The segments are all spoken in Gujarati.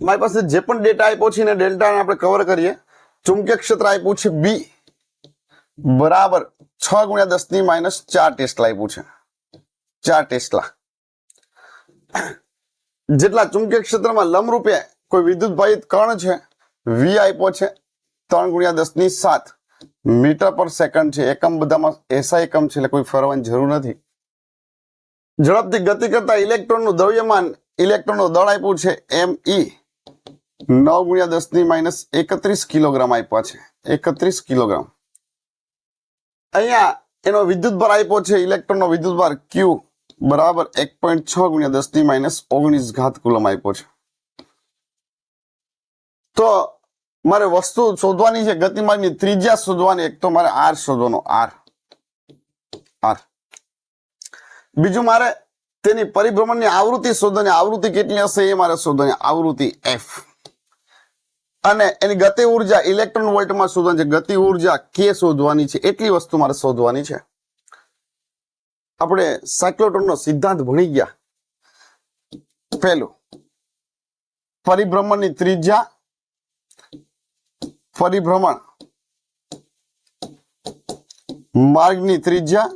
મારી પાસે જે પણ ડેટા આપ્યો છે ને ડેલ્ટા આપણે કવર કરીએ. ચુંબકીય ક્ષેત્ર આપ્યું છે બી બરાબર છ ગુણ્યા દસની માઇનસ ચાર ટેસ્લા આપ્યું છે. ચાર ટેસ્લા. જેટલા ચુંબકીય ક્ષેત્રમાં લંબરૂપે કોઈ વિદ્યુતભારિત કણ છે વી આપ્યો છે, ત્રણ ગુણ્યા દસની સાત મીટર પર સેકન્ડ છે. એકમ બધામાં એસા એકમ છે એટલે કોઈ ફરવાની જરૂર નથી. ઝડપથી ગતિ કરતા ઇલેક્ટ્રોનનું દ્રવ્યમાન ઇલેક્ટ્રોનનું દળ આપ્યું છે એમ ઈ નવ ગુણ્યા દસની માઇનસ એકત્રીસ કિલોગ્રામ આપ્યા છે. એકત્રીસ કિલોગ્રામ અહીંયા એનો વિદ્યુતભાર આપ્યો છે ઇલેક્ટ્રોનનો વિદ્યુતભાર ક્યુ બરાબર એક પોઈન્ટ છ ગુણ્યા દસની માઇનસ ઓગણીસ ઘાત કુલમ આપ્યો છે. તો મારે વસ્તુ શોધવાની છે ગતિમાનની ત્રિજ્યા શોધવાની, એક તો મારે આર શોધવાનો આર આર બીજું મારે તેની પરિભ્રમણની આવૃત્તિ શોધવાની, આવૃત્તિ કેટલી હશે એ મારે શોધવાની, આવૃત્તિ એફ અને એની ગતિ ઊર્જા ઇલેક્ટ્રોન વોલ્ટમાં શોધવાની છે. ગતિ ઊર્જા કે શોધવાની છે. એટલી વસ્તુ મારે શોધવાની છે. આપણે સાયક્લોટ્રોનનો સિદ્ધાંત ભણી ગયા. પહેલું, પરિભ્રમણની ત્રિજ્યા, પરિભ્રમણ માર્ગની ત્રિજ્યા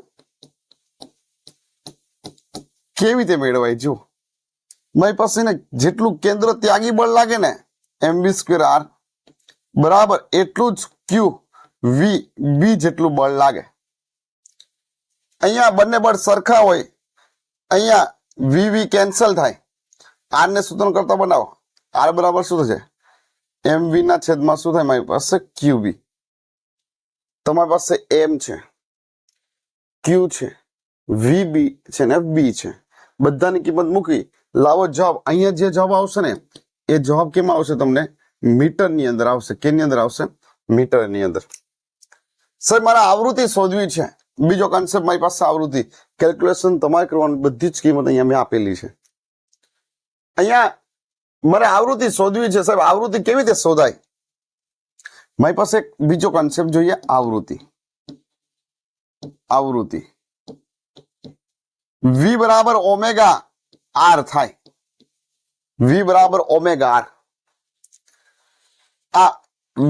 કેવી રીતે મેળવાય? જો મારી પાસે જેટલું કેન્દ્ર ત્યાગી બળ લાગે ને એમ વી સ્ક્વેર આર બરાબર એટલું જ ક્યુ વી બી જેટલું બળ લાગે. અહીંયા બંને બળ સરખા હોય, અહીંયા વી વી કેન્સલ થાય. આરને સૂત્ર કરતા બનાવો. આર બરાબર શું થશે? એમ વી ના છેદમાં શું થાય? મારી પાસે ક્યુ બી તમારી પાસે એમ છે. ક્યુ છે. વી બી છે ને બી છે. બધાની કિંમત મૂકી, લાવો જવાબ. અહીંયા જે જવાબ આવશે ને એ જવાબ કેમાં આવશે તમને? મીટરની અંદર આવશે. કેની અંદર આવશે? મીટરની અંદર. સર મારે આવૃત્તિ શોધવી છે. બીજો કોન્સેપ્ટ મારી પાસે આવૃત્તિ. કેલ્ક્યુલેશન તમારે કરવાની બધી જ કિંમત અહીંયા મેં આપેલી છે. અહીંયા મારે આવૃત્તિ શોધવી છે. સાહેબ, આવૃત્તિ કેવી રીતે શોધાય? મારી પાસે બીજો કોન્સેપ્ટ જોઈએ. આવૃત્તિ. આવૃત્તિ. વી બરાબર ઓમેગા આર થાય. વી બરાબર ઓમેગા આર આ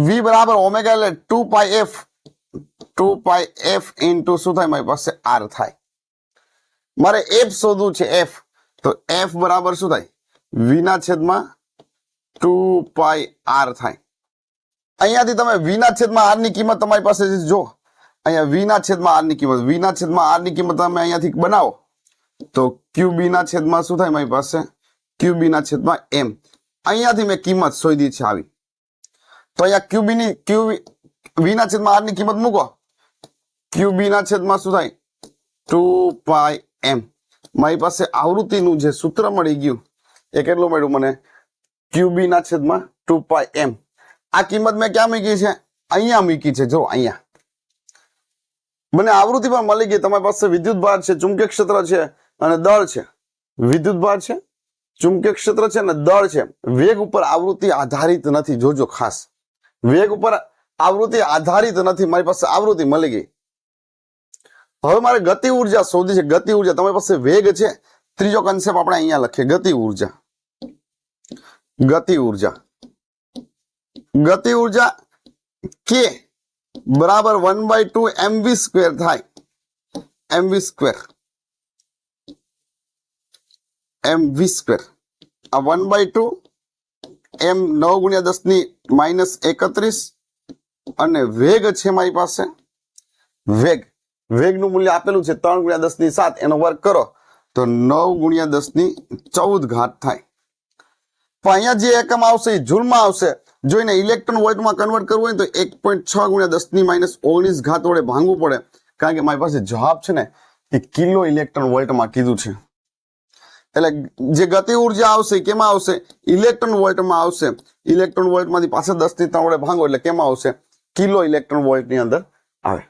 વી બરાબર ઓમેગા એટલે two pi F two pi F into શું થાય મારી પાસે આર થાય મારે એફ શોધવું છે એફ તો એફ બરાબર શું થાય વી ના છેદમાં ટુ પાઈ આર થાય અહીંયાથી તમે વી ના છેદમાં આરની કિંમત તમારી પાસે છે જો અહીંયા વી ના છેદમાં આરની કિંમત વી ના છેદમાં આરની કિંમત તમે અહીંયાથી બનાવો। તો ક્યુ બી ના છેદમાં શું થાય મારી પાસે ક્યુ બી ના છેદમાં એમ. અહીંયાથી મેં કિંમત શોધી છે આવી. તો અહીંયા ક્યુબીની ક્યુબી ની ક્યુ વી ના છેદમાં આરની કિંમત મૂકો. ક્યુબીના છેદમાં શું થાય? Two pi M. મારી પાસે આવૃત્તિનું જે સૂત્ર મળી ગયું, એ કેટલું મળ્યું મને? ક્યુબીના છેદમાં ટુ પાય એમ. આ કિંમત મેં ક્યાં મૂકી છે? અહીંયા મૂકી છે. જો, અહીંયા. મને આવૃત્તિ પણ મળી ગઈ. તમારી પાસે વિદ્યુત ભાર છે, ચુંબકીય ક્ષેત્ર છે અને દળ છે. વિદ્યુત ભાર છે ચુંબકીય ક્ષેત્ર છે અને દળ છે, વેગ ઉપર આવૃત્તિ આધારિત નથી. જોજો ખાસ. વેગ ઉપર આવૃત્તિ આધારિત નથી. મારી પાસે આવૃત્તિ મળી ગઈ. હવે મારે ગતિ ઊર્જા શોધી છે. ગતિ ઊર્જા તમારી પાસે વેગ છે. ત્રીજો કન્સેપ્ટ આપણે અહીંયા લખીએ. ગતિ ઊર્જા. ગતિ ઊર્જા. ગતિ ઊર્જા કે બરાબર one by two MV square થાય. MV square M V square આ વન બાય ટુ એમ નવ ગુણ્યા દસની માઇનસ એકત્રીસ અને વેગ છે મારી પાસે. વેગ. વેગનું મૂલ્ય આપેલું છે ત્રણ ગુણ્યા દસની સાત, એનો વર્ગ કરો. તો નવ ગુણ્યા દસની ચૌદ ઘાત થાય. પણ અહીંયા જે એકમ આવશે એ જૂલમાં આવશે. જો એને ઇલેક્ટ્રોન વોલ્ટમાં કન્વર્ટ કરવું હોય તો એક પોઈન્ટ છ ગુણ્યા દસની માઇનસ ઓગણીસ ઘાત વડે ભાંગવું પડે. કારણ કે મારી પાસે જવાબ છે ને, એ કિલો ઇલેક્ટ્રોન વોલ્ટમાં કીધું છે. એટલે જે ગતિ ઊર્જા આવશે કેમાં આવશે? ઇલેક્ટ્રોન વોલ્ટમાં આવશે. ઇલેક્ટ્રોન વોલ્ટમાંથી પાસે દસની ત્રણ વડે ભાંગો એટલે કેમાં આવશે? કિલો ઇલેક્ટ્રોન વોલ્ટની અંદર આવે.